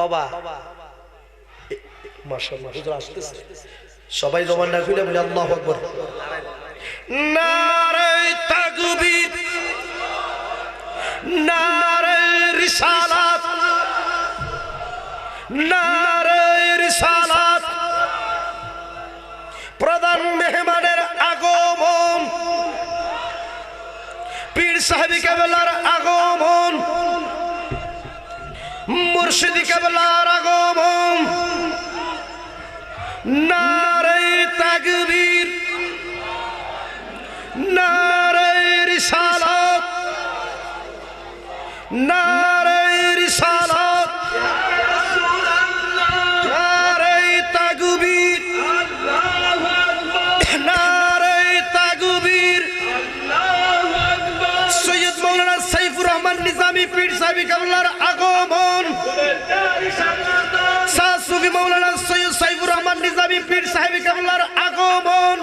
বাবা। সবাই জবানটা খুলে বলে, আল্লাহু আকবার। তাকবীর নারে রিসালাত রিসালাত। প্রধান মেহমানের আগমন, পীর সাহেব কেবলার আগমন। মুর্শিদি কেবলার আগমন। নারে তাকবীর। নারে রিসালাত। নারে রিসালাত। নারে তাকবীর। নারে তাকবীর। সৈয়দ মৌলানা সাইফুর রহমান নিজামী পীর সাহেব কাবলার আগমন শাহ সুফি মৌলানা সৈয়দ সাইফুর রহমান নিজামী পীর সাহেব কাবলার আগমন।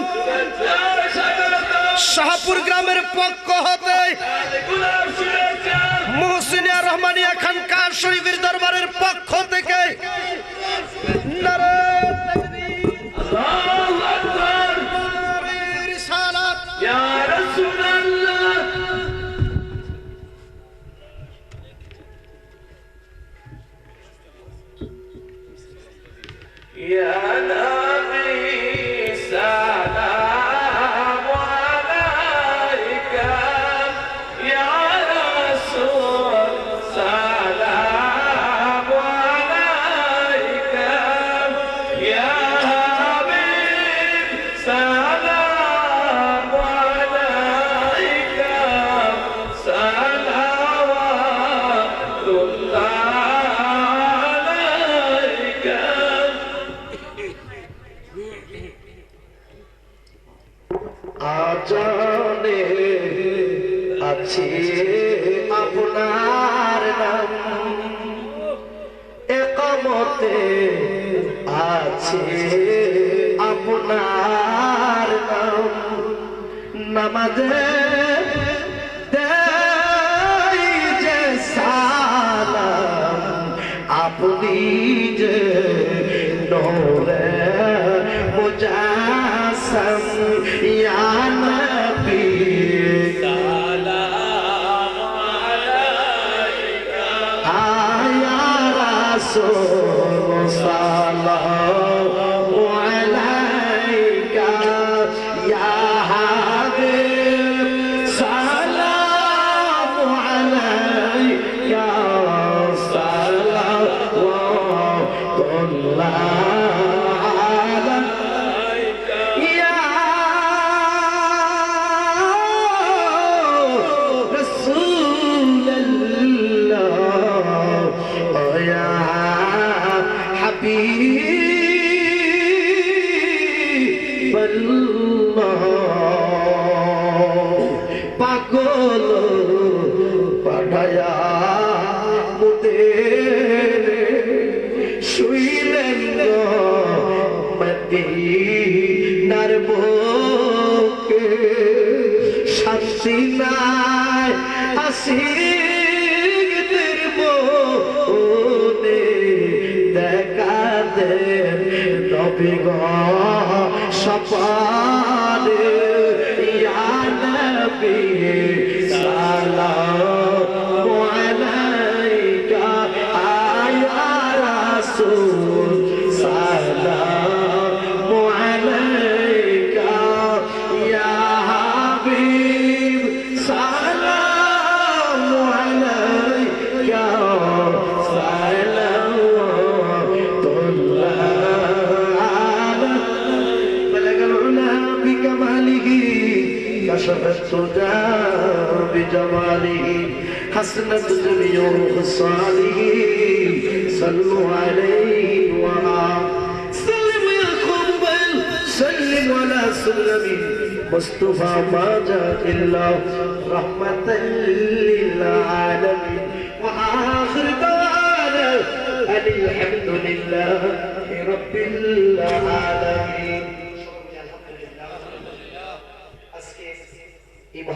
শাহপুর গ্রামের পক্ষ হতে মহসিনিয়া রহমানিয়া খান কার শরীফের দরবারের পক্ষ يا نبي سلام. আছে আপনার নাম। একামতে আছে আপনার নাম। নামাজে যে সালাম আপনি যে নোরে মুজাসম حبيب الله মদিনার বুকে শান্তি নাই আসিগদের মনে দেখা দেন নবী গো সপানে ইয়া নবী সালামু। كشف الهدى بجماله حسنت جميع خصاله. صلوا عليه وآله سلم يا قنبل سلم ولا سلم. مصطفى ما جاء إلا رحمة للعالمين. وآخر دعوانا أن الحمد لله رب العالمين.